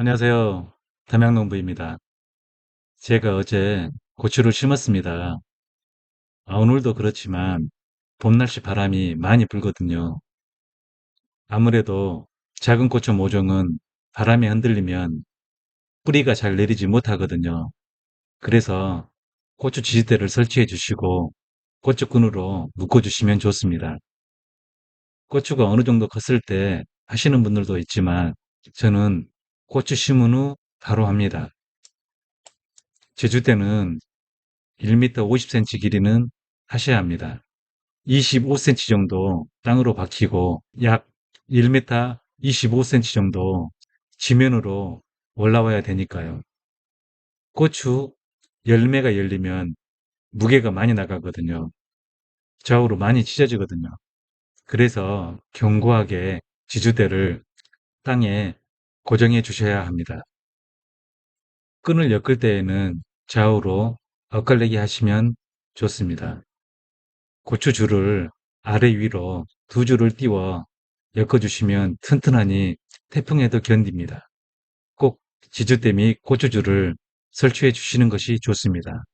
안녕하세요. 담양농부입니다. 제가 어제 고추를 심었습니다. 아, 오늘도 그렇지만 봄날씨 바람이 많이 불거든요. 아무래도 작은 고추 모종은 바람에 흔들리면 뿌리가 잘 내리지 못하거든요. 그래서 고추 지지대를 설치해 주시고 고추끈으로 묶어 주시면 좋습니다. 고추가 어느 정도 컸을 때 하시는 분들도 있지만 저는 고추 심은 후 바로 합니다. 제주 때는 1m 50cm 길이는 하셔야 합니다. 25cm 정도 땅으로 박히고 약 1m 25cm 정도 지면으로 올라와야 되니까요. 고추 열매가 열리면 무게가 많이 나가거든요. 좌우로 많이 찢어지거든요. 그래서 견고하게 지주대를 땅에 고정해 주셔야 합니다. 끈을 엮을 때에는 좌우로 엇갈리게 하시면 좋습니다. 고추줄을 아래 위로 두 줄을 띄워 엮어주시면 튼튼하니 태풍에도 견딥니다. 꼭 지주대 및 고추줄을 설치해 주시는 것이 좋습니다.